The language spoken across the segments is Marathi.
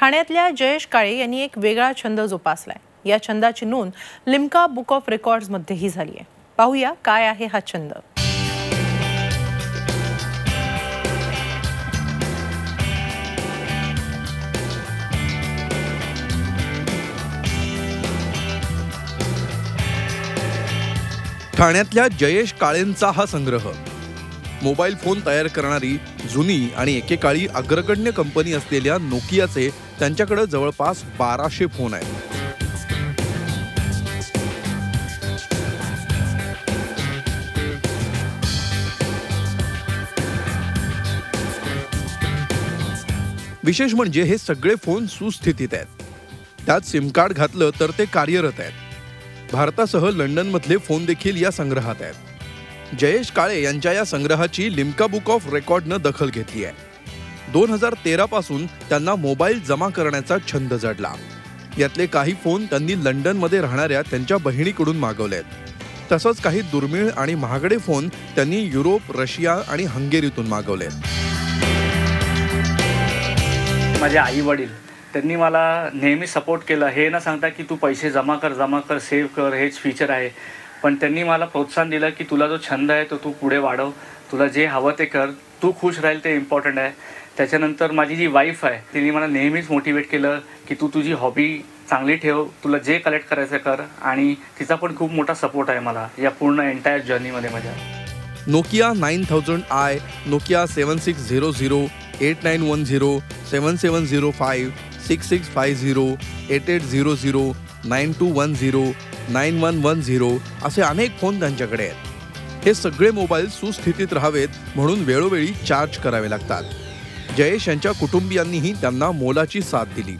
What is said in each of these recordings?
ठाण्यातल्या जयेश काळे यांनी एक वेगळा छंद जोपासलाय. या छंदाची नोंद लिम्का बुक ऑफ रेकॉर्ड्समध्येही झाली आहे. पाहूया काय आहे हा छंद. ठाण्यातल्या जयेश काळेंचा हा संग्रह. मोबाईल फोन तयार करणारी जुनी आणि एकेकाळी अग्रगण्य कंपनी असलेल्या नोकियाचे त्यांच्याकडे जवळपास बाराशे फोन आहेत. विशेष म्हणजे हे सगळे फोन सुस्थितीत आहेत. त्यात सिम कार्ड घातलं तर ते कार्यरत आहेत. भारतासह लंडनमधले फोन देखील या संग्रहात आहेत. जयेश काळे यांच्या या संग्रहाची लिम्का बुक ऑफ रेकॉर्डनं दखल घेतली आहे. दोन हजार तेरा पासून त्यांना मोबाईल जमा करण्याचा छंद जडला. यातले काही फोन त्यांनी लंडनमध्ये राहणाऱ्या त्यांच्या बहिणीकडून मागवलेत. तसंच काही दुर्मिळ आणि महागडे फोन त्यांनी युरोप रशिया आणि हंगेरीतून मागवलेत. माझे आई वडील त्यांनी मला नेहमी सपोर्ट केलं. हे न सांगता की तू पैसे जमा कर जमा कर सेव्ह कर हेच फीचर आहे. पण त्यांनी मला प्रोत्साहन दिलं की तुला जो छंद आहे तो तू पुढे वाढव. तुला जे हवं ते कर. तू खुश राहील ते इम्पॉर्टंट आहे. त्याच्यानंतर माझी जी वाईफ आहे तिने मला नेहमीच मोटिवेट केलं की तू तुझी हॉबी चांगली ठेव. तुला जे कलेक्ट करायचं कर. आणि तिचा पण खूप मोठा सपोर्ट आहे मला या पूर्ण एंटायर जर्नीमध्ये माझ्या. Nokia nine thousand I Nokia seven six zero zero eight nine one zero seven seven zero five six six five zero eight eight zero zero nine two one zero nine one one zero असे अनेक फोन त्यांच्याकडे आहेत. हे सगळे मोबाईल सुस्थितीत राहावेत म्हणून वेळोवेळी चार्ज करावे लागतात. जयेश यांच्या कुटुंबियांनीही त्यांना मोलाची साथ दिली.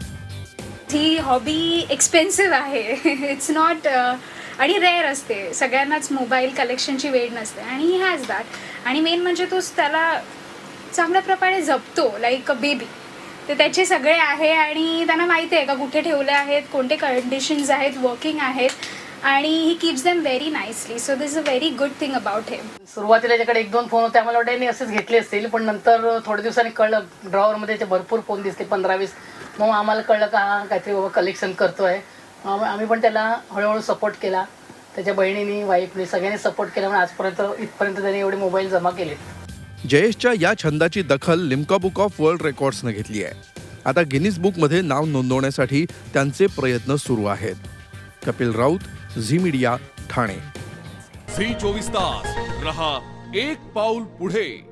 ही हॉबी एक्सपेन्सिव्ह आहे. इट्स नॉट uh, आणि रेअर असते. सगळ्यांनाच मोबाईल कलेक्शनची वेळ नसते. आणि ही हॅज दॅट आणि मेन म्हणजे तो त्याला चांगल्या प्रकारे जपतो लाईक अ बेबी ते त्याचे सगळे आहे आणि त्यांना माहिती आहे का कुठे ठेवले आहेत कोणते कंडिशन्स आहेत वर्किंग आहेत. आणि he keeps them very nicely so this a very good thing about him सुरुवातीला त्याच्याकडे एक दोन फोन होते आम्हाला वाटतं असेच घेतले असतील. पण नंतर थोड्या दिवसांनी कळलं ड्रॉवरमध्ये त्याचे भरपूर फोन दिसते पंधरा वीस मग आम्हाला कळलं का हा काहीतरी बाबा कलेक्शन करतोय. मग आम्ही पण त्याला हळूहळू सपोर्ट केला. त्याच्या बहिणीनी वाईफनी सगळ्यांनी सपोर्ट केला. म्हणून आजपर्यंत इथपर्यंत त्यांनी एवढे मोबाईल जमा केले. जयेशच्या या छंदाची दखल लिम्का बुक ऑफ वर्ल्ड रेकॉर्ड्सनं घेतली आहे. आता गिनीज बुकमध्ये नाव नोंदवण्यासाठी त्यांचे प्रयत्न सुरू आहेत. Kapil Raut Zee media Thane. Zee चोवीस तास. रहा एक पाऊल पुढे.